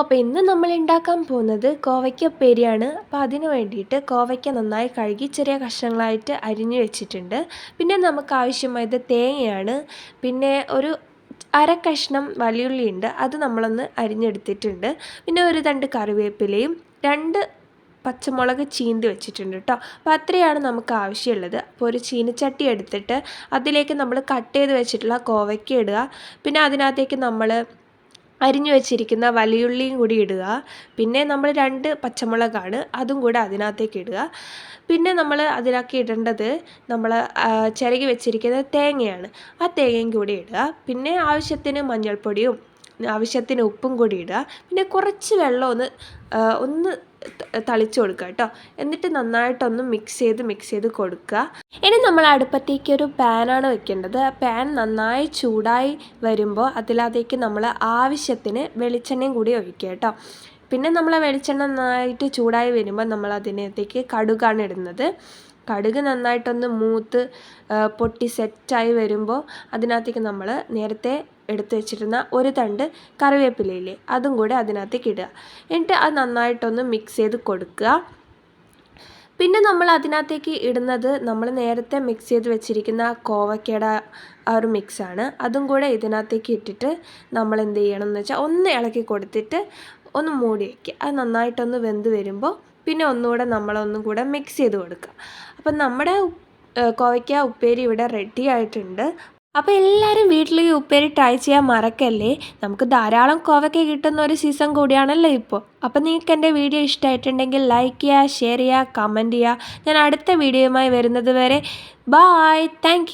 അപ്പോൾ ഇന്ന് നമ്മൾ ഉണ്ടാക്കാൻ പോകുന്നത് കോവയ്ക്ക ഉപ്പേരിയാണ്. അപ്പോൾ അതിന് വേണ്ടിയിട്ട് കോവയ്ക്ക നന്നായി കഴുകി ചെറിയ കഷ്ണങ്ങളായിട്ട് അരിഞ്ഞു വെച്ചിട്ടുണ്ട്. പിന്നെ നമുക്ക് ആവശ്യമായത് തേങ്ങയാണ്. പിന്നെ ഒരു അര കഷ്ണം വലിയുള്ളി ഉണ്ട്. അത് നമ്മളൊന്ന് അരിഞ്ഞെടുത്തിട്ടുണ്ട്. പിന്നെ ഒരു രണ്ട് കറിവേപ്പിലയും രണ്ട് പച്ചമുളക് ചീന്തി വെച്ചിട്ടുണ്ട് കേട്ടോ അപ്പോൾ അത്രയാണ് നമുക്ക് ആവശ്യമുള്ളത്. അപ്പോൾ ഒരു ചീനച്ചട്ടി എടുത്തിട്ട് അതിലേക്ക് നമ്മൾ കട്ട് ചെയ്ത് വെച്ചിട്ടുള്ള കോവയ്ക്ക ഇടുക. പിന്നെ അതിനകത്തേക്ക് നമ്മൾ അരിഞ്ഞു വെച്ചിരിക്കുന്ന വലിയുള്ളിയും കൂടി ഇടുക. പിന്നെ നമ്മൾ രണ്ട് പച്ചമുളകാണ് അതും കൂടെ അതിനകത്തേക്ക് ഇടുക. പിന്നെ നമ്മൾ അതിലാക്കി ഇടേണ്ടത് നമ്മൾ ചിരകി വെച്ചിരിക്കുന്ന തേങ്ങയാണ്. ആ തേങ്ങയും കൂടി ഇടുക. പിന്നെ ആവശ്യത്തിന് മഞ്ഞൾപ്പൊടിയും ആവശ്യത്തിന് ഉപ്പും കൂടി ഇടുക. പിന്നെ കുറച്ച് വെള്ളം ഒന്ന് ഒന്ന് തളിച്ചു കൊടുക്കുക കേട്ടോ. എന്നിട്ട് നന്നായിട്ടൊന്ന് മിക്സ് ചെയ്ത് മിക്സ് ചെയ്ത് കൊടുക്കുക. ഇനി നമ്മൾ അടുപ്പത്തേക്ക് ഒരു പാനാണ് വെക്കേണ്ടത്. പാൻ നന്നായി ചൂടായി വരുമ്പോൾ അതിലേക്ക് നമ്മൾ ആവശ്യത്തിന് വെളിച്ചെണ്ണയും കൂടി ഒഴിക്കുക കേട്ടോ. പിന്നെ നമ്മൾ വെളിച്ചെണ്ണ നന്നായിട്ട് ചൂടായി വരുമ്പോൾ നമ്മൾ അതിനകത്തേക്ക് കടുകാണ് ഇടുന്നത്. കടുക് നന്നായിട്ടൊന്ന് മൂത്ത് പൊട്ടി സെറ്റായി വരുമ്പോൾ അതിനകത്തേക്ക് നമ്മൾ നേരത്തെ എടുത്തു വെച്ചിരുന്ന ഒരു തണ്ട് കറിവേപ്പിലയില്ലേ അതും കൂടെ അതിനകത്തേക്ക് ഇടുക. എന്നിട്ട് അത് നന്നായിട്ടൊന്ന് മിക്സ് ചെയ്ത് കൊടുക്കുക. പിന്നെ നമ്മൾ അതിനകത്തേക്ക് ഇടുന്നത് നമ്മൾ നേരത്തെ മിക്സ് ചെയ്ത് വെച്ചിരിക്കുന്ന കോവക്കയുടെ ആ ഒരു മിക്സാണ്. അതും കൂടെ ഇതിനകത്തേക്ക് ഇട്ടിട്ട് നമ്മൾ എന്ത് ചെയ്യണം എന്ന് വെച്ചാൽ ഒന്ന് ഇളക്കി കൊടുത്തിട്ട് ഒന്ന് മൂടി വയ്ക്കുക അത് നന്നായിട്ടൊന്ന് വെന്ത് വരുമ്പോൾ പിന്നെ ഒന്നുകൂടെ നമ്മളൊന്നും കൂടെ മിക്സ് ചെയ്ത് കൊടുക്കുക. അപ്പം നമ്മുടെ കോവയ്ക്ക ഉപ്പേരി ഇവിടെ റെഡി ആയിട്ടുണ്ട്. അപ്പോൾ എല്ലാവരും വീട്ടിൽ ഈ ഉപ്പേരി ട്രൈ ചെയ്യാൻ മറക്കല്ലേ? നമുക്ക് ധാരാളം കോവയ്ക്ക കിട്ടുന്ന ഒരു സീസൺ കൂടിയാണല്ലോ ഇപ്പോൾ അപ്പോൾ നിങ്ങൾക്ക് എന്റെ വീഡിയോ ഇഷ്ടമായിട്ടുണ്ടെങ്കിൽ ലൈക്ക് ചെയ്യുക ഷെയർ ചെയ്യുക കമന്റ് ചെയ്യുക. ഞാൻ അടുത്ത വീഡിയോയുമായി വരുന്നത് വരെ ബായ് താങ്ക്